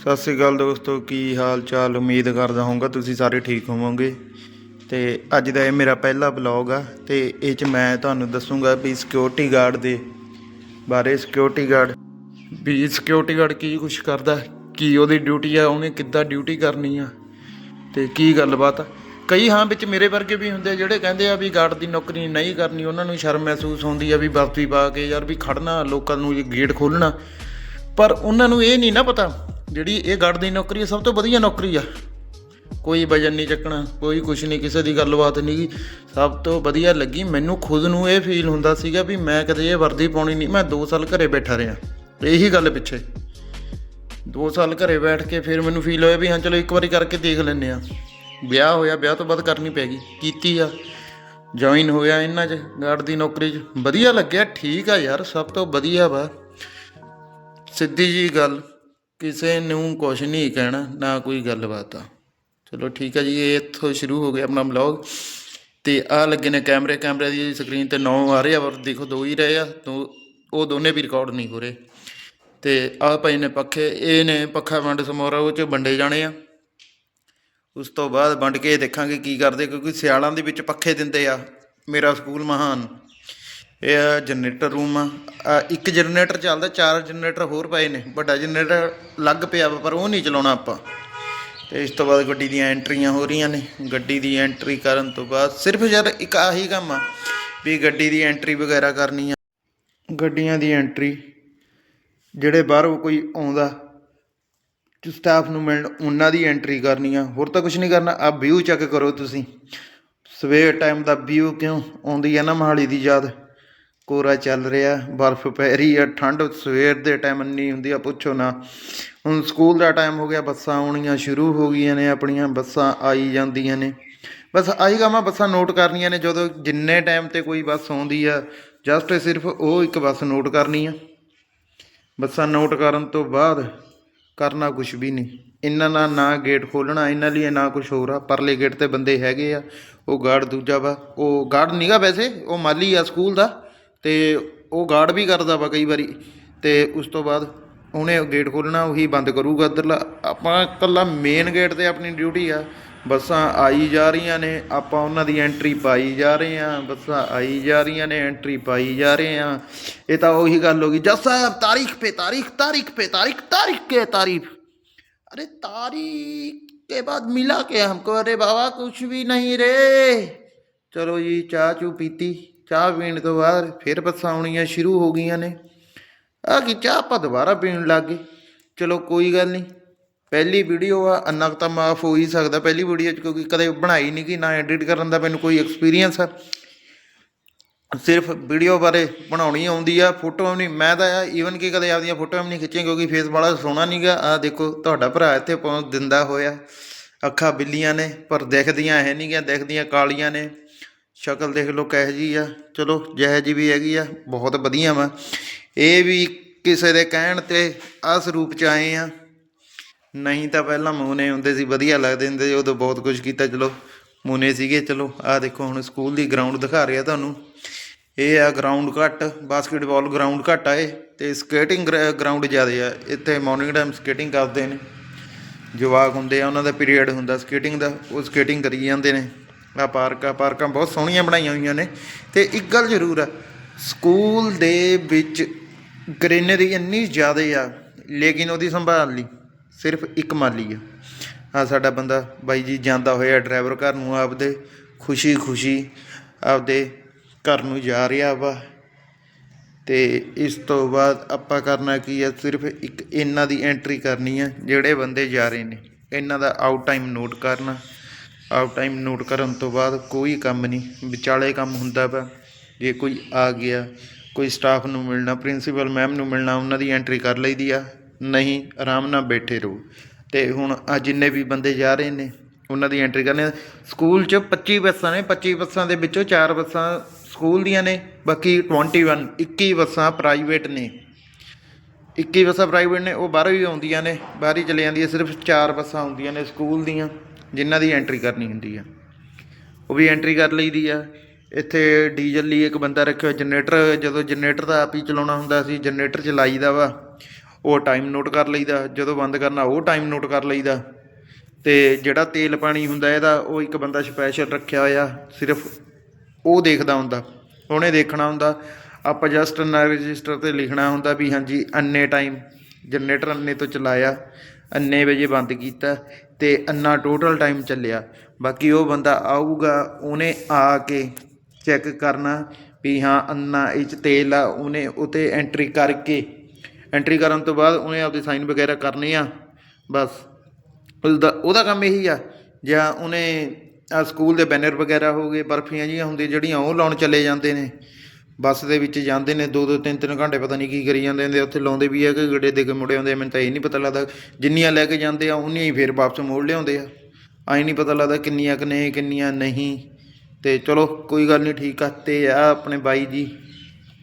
ਸਤਿ ਸ੍ਰੀ ਅਕਾਲ ਦੋਸਤੋ, ਕੀ ਹਾਲ ਚਾਲ? ਉਮੀਦ ਕਰਦਾ ਹਾਂ ਤੁਸੀਂ ਸਾਰੇ ਠੀਕ ਹੋਵੋਗੇ। ਤੇ ਅੱਜ ਦਾ ਇਹ ਮੇਰਾ ਪਹਿਲਾ ਬਲੌਗ ਆ, ਤੇ ਇਹ ਚ ਮੈਂ ਤੁਹਾਨੂੰ ਦੱਸੂਗਾ ਵੀ ਸਿਕਿਉਰਿਟੀ ਗਾਰਡ ਦੇ ਬਾਰੇ। ਸਿਕਿਉਰਿਟੀ ਗਾਰਡ ਵੀ ਸਿਕਿਉਰਿਟੀ ਗਾਰਡ ਕੀ ਕੁਛ ਕਰਦਾ, ਕੀ ਉਹਦੀ ਡਿਊਟੀ ਆ, ਉਹਨੇ ਕਿੱਦਾਂ ਡਿਊਟੀ ਕਰਨੀ ਆ, ਤੇ ਕੀ ਗੱਲਬਾਤ ਆ। ਕਈ ਹਾਂ ਵਿੱਚ ਮੇਰੇ ਵਰਗੇ ਵੀ ਹੁੰਦੇ ਜਿਹੜੇ ਕਹਿੰਦੇ ਆ ਵੀ ਗਾਰਡ ਦੀ ਨੌਕਰੀ ਨਹੀਂ ਕਰਨੀ, ਉਹਨਾਂ ਨੂੰ ਸ਼ਰਮ ਮਹਿਸੂਸ ਹੁੰਦੀ ਆ ਵੀ ਵਰਤੀ ਪਾ ਕੇ ਯਾਰ ਵੀ ਖੜਨਾ, ਲੋਕਾਂ ਨੂੰ ਗੇਟ ਖੋਲਣਾ ਪਰ ਉਹਨਾਂ ਨੂੰ ਇਹ ਨਹੀਂ ਨਾ ਪਤਾ ਜਿਹੜੀ ਇਹ ਗਾਰਡ ਦੀ ਨੌਕਰੀ ਆ, ਸਭ ਤੋਂ ਵਧੀਆ ਨੌਕਰੀ ਆ। ਕੋਈ ਵਜਨ ਨਹੀਂ ਚੱਕਣਾ, ਕੋਈ ਕੁਛ ਨਹੀਂ, ਕਿਸੇ ਦੀ ਗੱਲਬਾਤ ਨਹੀਂ ਸਭ ਤੋਂ ਵਧੀਆ ਲੱਗੀ, ਮੈਨੂੰ ਖੁਦ ਨੂੰ ਇਹ ਫੀਲ ਹੁੰਦਾ ਸੀਗਾ ਵੀ ਮੈਂ ਕਦੇ ਇਹ ਵਰਦੀ ਪਾਉਣੀ ਨਹੀਂ, ਮੈਂ 2 ਸਾਲ ਘਰੇ ਬੈਠਾ ਰਿਹਾ। ਇਹੀ ਗੱਲ ਪਿੱਛੇ। 2 ਸਾਲ ਘਰੇ ਬੈਠ ਕੇ ਫਿਰ ਮੈਨੂੰ ਫੀਲ ਹੋਇਆ ਵੀ ਹਾਂ, ਚਲੋ ਇੱਕ ਵਾਰੀ ਕਰਕੇ ਦੇਖ ਲੈਂਦੇ ਆ ਵਿਆਹ ਹੋਇਆ, ਵਿਆਹ ਤੋਂ ਬਾਅਦ ਕਰਨੀ ਪੈ ਗਈ, ਕੀਤੀ ਆ। ਜੁਆਇਨ ਹੋਇਆ ਇਹਨਾਂ 'ਚ ਗਾਰਡ ਦੀ ਨੌਕਰੀ 'ਚ। ਵਧੀਆ ਲੱਗਿਆ, ਠੀਕ ਆ ਯਾਰ, ਸਭ ਤੋਂ ਵਧੀਆ ਵਾ। ਸਿੱਧੀ ਜੀ ਗੱਲ। ਕਿਸੇ ਨੂੰ ਕੁਛ ਨਹੀਂ ਕਹਿਣਾ, ਨਾ ਕੋਈ ਗੱਲਬਾਤ ਆ। ਚਲੋ ਠੀਕ ਆ ਜੀ, ਇਹ ਇੱਥੋਂ ਸ਼ੁਰੂ ਹੋ ਗਿਆ ਆਪਣਾ ਬਲੌਗ ਤੇ ਆ ਲੱਗੇ ਨੇ ਕੈਮਰੇ ਕੈਮਰੇ ਦੀ ਸਕਰੀਨ ਤੇ 9 ਆ ਰਹੇ ਆ ਪਰ ਦੇਖੋ ਦੋ ਹੀ ਰਹੇ ਆ ਤੋਂ ਉਹ ਦੋਨੇ ਵੀ ਰਿਕਾਰਡ ਨਹੀਂ ਹੋ ਰਹੇ। ਤੇ ਆ ਭਾਈ ਨੇ ਪੱਖੇ, ਇਹ ਨੇ ਪੱਖਾ ਵੰਡ ਸਮੋਰਾ, ਉਹ ਚ ਵੰਡੇ ਜਾਣੇ ਆ। ਉਸ ਤੋਂ ਬਾਅਦ ਵੰਡ ਕੇ ਦੇਖਾਂਗੇ ਕੀ ਕਰਦੇ, ਕਿਉਂਕਿ ਸਿਆਲਾਂ ਦੇ ਵਿੱਚ ਪੱਖੇ ਦਿੰਦੇ ਆ, ਮੇਰਾ ਸਕੂਲ ਮਹਾਨ। ਇਹ ਆ ਜਨਰੇਟਰ ਰੂਮ ਆ। ਇੱਕ ਜਨਰੇਟਰ ਚੱਲਦਾ, ਚਾਰ ਜਨਰੇਟਰ ਹੋਰ ਪਏ ਨੇ। ਵੱਡਾ ਜਨਰੇਟਰ ਲੱਗ ਪਿਆ ਵਾ, ਪਰ ਉਹ ਨਹੀਂ ਚਲਾਉਣਾ ਆਪਾਂ। ਤੇ ਇਸ ਤੋਂ ਬਾਅਦ ਗੱਡੀ ਦੀਆਂ ਐਂਟਰੀਆਂ ਹੋ ਰਹੀਆਂ ਨੇ। ਗੱਡੀ ਦੀ ਐਂਟਰੀ ਕਰਨ ਤੋਂ ਬਾਅਦ ਸਿਰਫ ਯਾਰ ਇੱਕ ਆਹੀ ਕੰਮ ਆ, ਵੀ ਗੱਡੀ ਦੀ ਐਂਟਰੀ ਵਗੈਰਾ ਕਰਨੀ ਆ। ਗੱਡੀਆਂ ਦੀ ਐਂਟਰੀ, ਜਿਹੜੇ ਬਾਹਰੋਂ ਕੋਈ ਆਉਂਦਾ ਸਟਾਫ ਨੂੰ ਮਿਲਣ, ਉਹਨਾਂ ਦੀ ਐਂਟਰੀ ਕਰਨੀ ਆ। ਹੋਰ ਤਾਂ ਕੁਝ ਨਹੀਂ ਕਰਨਾ। ਆ ਵਿਊ ਚੈੱਕ ਕਰੋ ਤੁਸੀਂ। ਸਵੇਰ ਟਾਈਮ ਦਾ ਵਿਊ ਕਿਉਂ? ਆਉਂਦੀ ਆ ਨਾ ਮਹਾਲੀ ਦੀ ਯਾਦ। ਕੋਰਾ ਚੱਲ ਰਿਹਾ, ਬਰਫ਼ ਪੈ ਰਹੀ ਆ, ਠੰਡ, ਸਵੇਰ ਦੇ ਟਾਈਮ ਇੰਨੀ ਹੁੰਦੀ ਆ, ਪੁੱਛੋ ਨਾ। ਹੁਣ ਸਕੂਲ ਦਾ ਟਾਈਮ ਹੋ ਗਿਆ, ਬੱਸਾਂ ਆਉਣੀਆਂ ਸ਼ੁਰੂ ਹੋ ਗਈਆਂ ਨੇ, ਆਪਣੀਆਂ ਬੱਸਾਂ ਆਈ ਜਾਂਦੀਆਂ ਨੇ। ਬਸ ਆਹੀ ਕੰਮ ਬੱਸਾਂ ਨੋਟ ਕਰਨੀਆਂ ਨੇ, ਜਦੋਂ ਜਿੰਨੇ ਟਾਈਮ ਤੇ ਕੋਈ ਬੱਸ ਆਉਂਦੀ ਆ ਜਸਟ ਸਿਰਫ ਉਹ ਇੱਕ ਬੱਸ ਨੋਟ ਕਰਨੀ ਆ। ਬੱਸਾਂ ਨੋਟ ਕਰਨ ਤੋਂ ਬਾਅਦ ਕਰਨਾ ਕੁਝ ਵੀ ਨਹੀਂ। ਇਹਨਾਂ ਨਾਲ ਨਾ ਗੇਟ ਖੋਲਣਾ ਇਹਨਾਂ ਲਈ ਨਾ ਕੁਝ ਹੋਰ ਆ। ਪਰਲੇ ਗੇਟ ਤੇ ਬੰਦੇ ਹੈਗੇ ਆ, ਉਹ ਗਾਰਡ ਦੂਜਾ ਵਾ। ਉਹ ਗਾਰਡ ਨਹੀਂਗਾ ਵੈਸੇ, ਉਹ ਮਾਲੀ ਆ ਸਕੂਲ ਦਾ। ਤੇ ਉਹ ਗਾਰਡ ਵੀ ਕਰਦਾ ਵਾ ਕਈ ਵਾਰੀ ਤੇ ਉਸ ਤੋਂ ਬਾਅਦ ਉਹਨੇ ਗੇਟ ਖੋਲਣਾ ਉਹੀ ਬੰਦ ਕਰੂਗਾ ਇੱਧਰਲਾ ਆਪਾਂ ਇਕੱਲਾ ਮੇਨ ਗੇਟ ਤੇ ਆਪਣੀ ਡਿਊਟੀ ਆ ਬੱਸਾਂ ਆਈ ਜਾ ਰਹੀਆਂ ਨੇ ਆਪਾਂ ਉਹਨਾਂ ਦੀ ਐਂਟਰੀ ਪਾਈ ਜਾ ਰਹੇ ਆ ਬੱਸਾਂ ਆਈ ਜਾ ਰਹੀਆਂ ਨੇ ਐਂਟਰੀ ਪਾਈ ਜਾ ਰਹੇ ਆ ਇਹ ਤਾਂ ਉਹੀ ਗੱਲ ਹੋ ਗਈ ਜਸ ਸਾਹਿਬ ਤਾਰੀਖ पे तारीख तारीख पे तारीख तारीख के तारीफ अरे तारीख के बाद मिला के हमको अरे बाबा कुछ भी नहीं रे ਚਲੋ ਜੀ ਚਾਹ ਚੂ ਪੀਤੀ ਚਾਹ ਪੀਣ ਤੋਂ ਬਾਅਦ ਫਿਰ ਬੱਸਾਂ ਆਉਣੀਆਂ ਸ਼ੁਰੂ ਹੋ ਗਈਆਂ ਨੇ। ਆ ਕੀ ਚਾਹ ਆਪਾਂ ਦੁਬਾਰਾ ਪੀਣ ਲੱਗ ਗਏ? ਚਲੋ ਕੋਈ ਗੱਲ ਨਹੀਂ। ਪਹਿਲੀ ਵੀਡੀਓ ਆ ਅੰਨਾ ਕੁ ਤਾਂ ਮਾਫ ਹੋ ਹੀ ਸਕਦਾ। ਪਹਿਲੀ ਵੀਡੀਓ ਚ ਕਿਉਂਕਿ ਕਦੇ ਬਣਾਈ ਨਹੀਂ ਕਿ ਨਾ ਐਡਿਟ ਕਰਨ ਦਾ ਮੈਨੂੰ ਕੋਈ ਐਕਸਪੀਰੀਅੰਸ ਆ। ਸਿਰਫ ਵੀਡੀਓ ਬਾਰੇ ਬਣਾਉਣੀ ਆਉਂਦੀ ਆ ਫੋਟੋ ਨਹੀਂ। ਮੈਂ ਤਾਂ ਈਵਨ ਕਿ ਕਦੇ ਆਪਦੀਆਂ ਫੋਟੋਆਂ ਵੀ ਨਹੀਂ ਖਿੱਚੀਆਂ ਕਿਉਂਕਿ ਫੇਸ ਵਾਲਾ ਸੋਹਣਾ ਨਹੀਂਗਾ ਆ ਦੇਖੋ, ਤੁਹਾਡਾ ਭਰਾ ਇੱਥੇ ਪਹੁੰਚ ਦਿੰਦਾ ਹੋਇਆ। ਅੱਖਾਂ ਬਿੱਲੀਆਂ ਨੇ, ਪਰ ਦਿਖਦੀਆਂ ਹੈ ਨਹੀਂਗੀਆਂ ਦਿਖਦੀਆਂ ਕਾਲੀਆਂ ਨੇ। ਸ਼ਕਲ ਦੇਖ ਲਓ ਕਿਹੋ ਜੀ ਆ। ਚਲੋ, ਜਿਹੋ ਜੀ ਵੀ ਹੈਗੀ ਆ, ਬਹੁਤ ਵਧੀਆ ਵਾ। ਇਹ ਵੀ ਕਿਸੇ ਦੇ ਕਹਿਣ ਤੇ ਆ ਸਰੂਪ ਚ ਆਏ ਆ। ਨਹੀਂ ਤਾਂ ਪਹਿਲਾਂ ਮੂਨੇ ਹੁੰਦੇ ਸੀ, ਵਧੀਆ ਲੱਗਦੇ ਹੁੰਦੇ ਸੀ, ਉਦੋਂ ਬਹੁਤ ਕੁਝ ਕੀਤਾ। ਚਲੋ ਮੂਨੇ ਸੀਗੇ। ਚਲੋ, ਆਹ ਦੇਖੋ, ਹੁਣ ਸਕੂਲ ਦੀ ਗਰਾਊਂਡ ਦਿਖਾ ਰਿਹਾ ਤੁਹਾਨੂੰ। ਇਹ ਆ ਗਰਾਊਂਡ ਘੱਟ ਬਾਸਕਟਬਾਲ ਗਰਾਊਂਡ ਘੱਟ ਆ ਇਹ, ਤੇ ਸਕੇਟਿੰਗ ਗਰਾਊਂਡ ਜ਼ਿਆਦਾ ਆ। ਇੱਥੇ ਮਾਰਨਿੰਗ ਟਾਈਮ ਸਕੇਟਿੰਗ ਕਰਦੇ ਨੇ। ਜਵਾਕ ਹੁੰਦੇ ਆ, ਉਹਨਾਂ ਦਾ ਪੀਰੀਅਡ ਹੁੰਦਾ ਸਕੇਟਿੰਗ ਦਾ, ਉਹ ਸਕੇਟਿੰਗ ਕਰੀ ਜਾਂਦੇ ਨੇ। ਆ ਪਾਰਕਾਂ ਪਾਰਕਾਂ ਬਹੁਤ ਸੋਹਣੀਆਂ ਬਣਾਈਆਂ ਹੋਈਆਂ ਨੇ। ਤੇ ਇੱਕ ਗੱਲ ਜ਼ਰੂਰ ਆ, ਸਕੂਲ ਦੇ ਵਿੱਚ ਗ੍ਰੀਨਰੀ ਇੰਨੀ ਜ਼ਿਆਦਾ ਆ, ਲੇਕਿਨ ਉਹਦੀ ਸੰਭਾਲ ਲਈ ਸਿਰਫ ਇੱਕ ਮਾਲੀ ਆ। ਆ ਸਾਡਾ ਬੰਦਾ, ਬਾਈ ਜੀ ਜਾਂਦਾ ਹੋਇਆ ਡਰਾਈਵਰ ਘਰ ਨੂੰ ਆਪਦੇ ਖੁਸ਼ੀ ਖੁਸ਼ੀ ਆਪਦੇ ਘਰ ਨੂੰ ਜਾ ਰਿਹਾ ਵਾ। ਤੇ ਇਸ ਤੋਂ ਬਾਅਦ ਆਪਾਂ ਕਰਨਾ ਕੀ ਹੈ ਸਿਰਫ ਇੱਕ ਇਹਨਾਂ ਦੀ ਐਂਟਰੀ ਕਰਨੀ ਹੈ ਜਿਹੜੇ ਬੰਦੇ ਜਾ ਰਹੇ ਨੇ। ਇਹਨਾਂ ਦਾ ਆਊਟ ਟਾਈਮ ਨੋਟ ਕਰਨਾ। ਆਊਟ ਟਾਈਮ ਨੋਟ ਕਰਨ ਤੋਂ ਬਾਅਦ ਕੋਈ ਕੰਮ ਨਹੀਂ, ਵਿਚਾਲੇ ਕੰਮ ਹੁੰਦਾ ਵਾ। ਜੇ ਕੋਈ ਆ ਗਿਆ, ਕੋਈ ਸਟਾਫ ਨੂੰ ਮਿਲਣਾ ਪ੍ਰਿੰਸੀਪਲ ਮੈਮ ਨੂੰ ਮਿਲਣਾ, ਉਹਨਾਂ ਦੀ ਐਂਟਰੀ ਕਰ ਲਈਦੀ ਆ, ਨਹੀਂ, ਆਰਾਮ ਨਾਲ ਬੈਠੇ ਰਹੋ। ਤੇ ਹੁਣ ਆ ਜਿੰਨੇ ਵੀ ਬੰਦੇ ਜਾ ਰਹੇ ਨੇ, ਉਹਨਾਂ ਦੀ ਐਂਟਰੀ ਕਰਨੀ ਸਕੂਲ 'ਚ 25 ਬੱਸਾਂ ਨੇ 25 ਬੱਸਾਂ ਦੇ ਵਿੱਚੋਂ 4 ਬੱਸਾਂ ਸਕੂਲ ਦੀਆਂ ਨੇ, ਬਾਕੀ 21 21 ਬੱਸਾਂ ਪ੍ਰਾਈਵੇਟ ਨੇ। 21 ਬੱਸਾਂ ਪ੍ਰਾਈਵੇਟ ਨੇ, ਉਹ ਬਾਹਰੋਂ ਹੀ ਆਉਂਦੀਆਂ ਨੇ, ਬਾਹਰ ਹੀ ਚਲੇ ਜਾਂਦੀਆਂ, ਸਿਰਫ 4 ਬੱਸਾਂ ਆਉਂਦੀਆਂ ਨੇ ਸਕੂਲ ਦੀਆਂ। ਜਿਨ੍ਹਾਂ ਦੀ ਐਂਟਰੀ ਕਰਨੀ ਹੁੰਦੀ ਆ। ਉਹ ਵੀ ਐਂਟਰੀ ਕਰ ਲਈਦੀ ਆ। ਇੱਥੇ ਡੀਜ਼ਲ ਲਈ ਇੱਕ ਬੰਦਾ ਰੱਖਿਆ ਜਨਰੇਟਰ, ਜਦੋਂ ਜਨਰੇਟਰ ਦਾ ਆਪ ਹੀ ਚਲਾਉਣਾ ਹੁੰਦਾ ਸੀ, ਜਨਰੇਟਰ ਚਲਾਈਦਾ ਵਾ, ਉਹ ਟਾਈਮ ਨੋਟ ਕਰ ਲਈਦਾ। ਜਦੋਂ ਬੰਦ ਕਰਨਾ, ਉਹ ਟਾਈਮ ਨੋਟ ਕਰ ਲਈਦਾ। ਤੇ ਜਿਹੜਾ ਤੇਲ ਪਾਣੀ ਹੁੰਦਾ ਇਹਦਾ, ਉਹ ਇੱਕ ਬੰਦਾ ਸਪੈਸ਼ਲ ਰੱਖਿਆ ਹੋਇਆ, ਸਿਰਫ ਉਹ ਦੇਖਦਾ ਹੁੰਦਾ, ਉਹਨੇ ਦੇਖਣਾ ਹੁੰਦਾ। ਆਪਾਂ ਜਸਟ ਨਾ ਰਜਿਸਟਰ ਤੇ ਲਿਖਣਾ ਹੁੰਦਾ ਵੀ ਹਾਂਜੀ, ਅੰਨੇ ਟਾਈਮ ਜਨਰੇਟਰ ਅੰਨੇ ਤੋਂ ਚਲਾਇਆ। ਅੰਨੇ ਵਜੇ ਬੰਦ ਕੀਤਾ ਤੇ ਅੰਨਾ ਟੋਟਲ ਟਾਈਮ ਚੱਲਿਆ। ਬਾਕੀ ਉਹ ਬੰਦਾ ਆਊਗਾ, ਉਹਨੇ ਆ ਕੇ ਚੈੱਕ ਕਰਨਾ ਵੀ ਹਾਂ, ਅੰਨਾ ਇਹ 'ਚ ਤੇਲ ਆ, ਉਹਨੇ ਉਤੇ ਐਂਟਰੀ ਕਰਕੇ ਐਂਟਰੀ ਕਰਨ ਤੋਂ ਬਾਅਦ ਉਹਨੇ ਆਪਦੇ ਸਾਈਨ ਵਗੈਰਾ ਕਰਨੇ ਆ, ਬਸ। ਉਹਦਾ ਉਹਦਾ ਕੰਮ ਇਹੀ ਆ, ਜਾਂ ਉਹਨੇ ਸਕੂਲ ਦੇ ਬੈਨਰ ਵਗੈਰਾ ਹੋ ਗਏ, ਬਰਫੀਆਂ ਜੀਆਂ ਹੁੰਦੀਆਂ, ਜਿਹੜੀਆਂ ਉਹ ਲਾਉਣ ਚਲੇ ਜਾਂਦੇ ਨੇ। ਬੱਸ ਦੇ ਵਿੱਚ ਜਾਂਦੇ ਨੇ ਦੋ ਦੋ ਤਿੰਨ ਤਿੰਨ ਘੰਟੇ ਪਤਾ ਨਹੀਂ ਕੀ ਕਰੀ ਜਾਂਦੇ ਹੁੰਦੇ ਉੱਥੇ ਲਾਉਂਦੇ ਵੀ ਆ ਕਿ ਗੜੇ ਦੇ ਕੇ ਮੁੜੇ ਆਉਂਦੇ ਆ, ਮੈਨੂੰ ਤਾਂ ਇਹ ਨਹੀਂ ਪਤਾ ਲੱਗਦਾ। ਜਿੰਨੀਆਂ ਲੈ ਕੇ ਜਾਂਦੇ ਆ ਉਨੀਆਂ ਹੀ ਫੇਰ ਵਾਪਸ ਮੋੜ ਲਿਆਉਂਦੇ ਆ। ਆਈ ਨਹੀਂ ਪਤਾ ਲੱਗਦਾ ਕਿੰਨੀਆਂ ਕੁ ਨੇ ਕਿੰਨੀਆਂ ਨਹੀਂ। ਤੇ ਚਲੋ ਕੋਈ ਗੱਲ ਨਹੀਂ ਠੀਕ ਆ। ਤੇ ਆ ਆਪਣੇ ਬਾਈ ਜੀ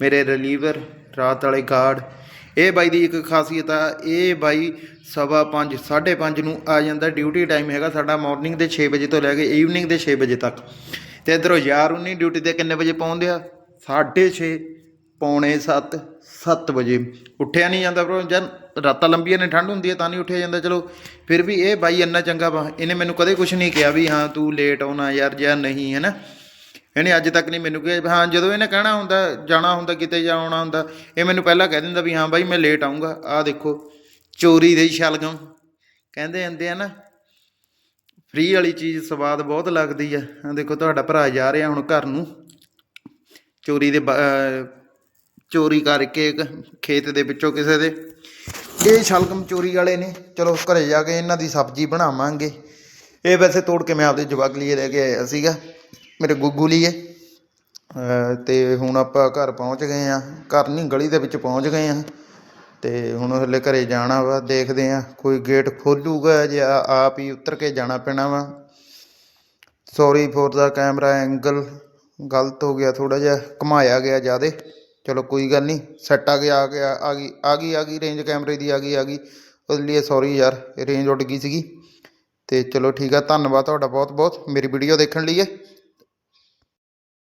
ਮੇਰੇ ਰਿਲੀਵਰ ਰਾਤ ਵਾਲੇ ਗਾਰਡ ਇਹ ਬਾਈ ਦੀ ਇੱਕ ਖਾਸੀਅਤ ਆ ਇਹ ਬਾਈ ਸਵਾ ਪੰਜ, ਸਾਢੇ ਪੰਜ ਨੂੰ ਆ ਜਾਂਦਾ। ਡਿਊਟੀ ਟਾਈਮ ਹੈਗਾ ਸਾਡਾ ਮਾਰਨਿੰਗ ਦੇ 6 ਵਜੇ ਤੋਂ ਲੈ ਕੇ ਈਵਨਿੰਗ ਦੇ 6 ਵਜੇ ਤੱਕ। ਤੇ ਇਧਰੋਂ ਯਾਰ ਉਨੀ ਡਿਊਟੀ ਤੇ ਕਿੰਨੇ ਵਜੇ ਪਹੁੰਚਦੇ ਆ? 6:30 ਪੌਣੇ 7 7 ਵਜੇ। ਉੱਠਿਆ ਨਹੀਂ ਜਾਂਦਾ ਬਰੋ ਜਦ ਰਾਤਾਂ ਲੰਬੀਆਂ ਨੇ ਠੰਡ ਹੁੰਦੀ ਹੈ ਤਾਂ ਨਹੀਂ ਉੱਠਿਆ ਜਾਂਦਾ, ਚਲੋ। ਫਿਰ ਵੀ ਇਹ ਬਾਈ ਇੰਨਾ ਚੰਗਾ ਵਾ, ਇਹਨੇ ਮੈਨੂੰ ਕਦੇ ਕੁਝ ਨਹੀਂ ਕਿਹਾ ਵੀ ਹਾਂ ਤੂੰ ਲੇਟ ਆਉਣਾ ਯਾਰ ਜਾਂ ਨਹੀਂ, ਹੈ ਨਾ? ਇਹਨੇ ਅੱਜ ਤੱਕ ਨਹੀਂ ਮੈਨੂੰ ਕਿਹਾ, ਹਾਂ ਜਦੋਂ ਇਹਨੇ ਕਹਿਣਾ ਹੁੰਦਾ, ਜਾਣਾ ਹੁੰਦਾ, ਕਿਤੇ ਜਾਣਾ ਹੁੰਦਾ, ਇਹ ਮੈਨੂੰ ਪਹਿਲਾਂ ਕਹਿ ਦਿੰਦਾ ਵੀ ਹਾਂ ਬਾਈ ਮੈਂ ਲੇਟ ਆਉਂਗਾ ਆਹ ਦੇਖੋ, ਚੋਰੀ ਦੇ ਸ਼ਲਗਮ। ਕਹਿੰਦੇ ਹੁੰਦੇ ਆ ਨਾ ਫ੍ਰੀ ਵਾਲੀ ਚੀਜ਼ ਸਵਾਦ ਬਹੁਤ ਲੱਗਦੀ ਆ। ਦੇਖੋ, ਤੁਹਾਡਾ ਭਰਾ ਜਾ ਰਿਹਾ ਹੁਣ ਘਰ ਨੂੰ। ਚੋਰੀ ਦੇ ਬ- ਚੋਰੀ ਕਰਕੇ ਖੇਤ ਦੇ ਵਿੱਚੋਂ ਕਿਸੇ ਦੇ। ਇਹ ਸ਼ਲਗਮ ਚੋਰੀ ਵਾਲੇ ਨੇ। ਚਲੋ ਘਰੇ ਜਾ ਕੇ ਇਹਨਾਂ ਦੀ ਸਬਜ਼ੀ ਬਣਾਵਾਂਗੇ। ਇਹ ਵੈਸੇ ਤੋੜ ਕੇ ਮੈਂ ਆਪਦੇ ਜਵਾਕ ਲਈ ਲੈ ਕੇ ਆਇਆ ਸੀਗਾ। ਮੇਰੇ ਗੁੱਗੂ ਲਈ ਅਹ, ਤੇ ਹੁਣ ਆਪਾਂ ਘਰ ਪਹੁੰਚ ਗਏ ਆ। ਘਰ ਨਹੀਂ, ਗਲੀ ਦੇ ਵਿੱਚ ਪਹੁੰਚ ਗਏ ਆ। ਤੇ ਹੁਣ ਹਲੇ ਘਰੇ ਜਾਣਾ ਵਾ, ਦੇਖਦੇ ਆ। ਕੋਈ ਗੇਟ ਖੋਲੂਗਾ ਜਾਂ ਆਪ ਹੀ ਉਤਰ ਕੇ ਜਾਣਾ ਪੈਣਾ ਵਾ। ਸੌਰੀ ਫੋਰ ਦਾ ਕੈਮਰਾ ਐਂਗਲ ਗਲਤ ਹੋ ਗਿਆ ਥੋੜਾ ਜਿਹਾ ਘੁਮਾਇਆ ਗਿਆ ਜਿਆਦੇ। ਚਲੋ ਕੋਈ ਗੱਲ ਨਹੀਂ ਸੈੱਟ ਆ ਗਿਆ ਆ ਗਿਆ, ਆ ਗਈ ਆ ਗਈ ਆ ਗਈ ਰੇਂਜ ਕੈਮਰੇ ਦੀ ਆ ਗਈ ਆ ਗਈ। ਉਹਦੇ ਲਈ ਸੌਰੀ ਯਾਰ ਰੇਂਜ ਉੱਡ ਗਈ ਸੀਗੀ। ਤੇ ਚਲੋ ਠੀਕ ਆ, ਧੰਨਵਾਦ ਤੁਹਾਡਾ ਬਹੁਤ ਬਹੁਤ ਮੇਰੀ ਵੀਡੀਓ ਦੇਖਣ ਲਈ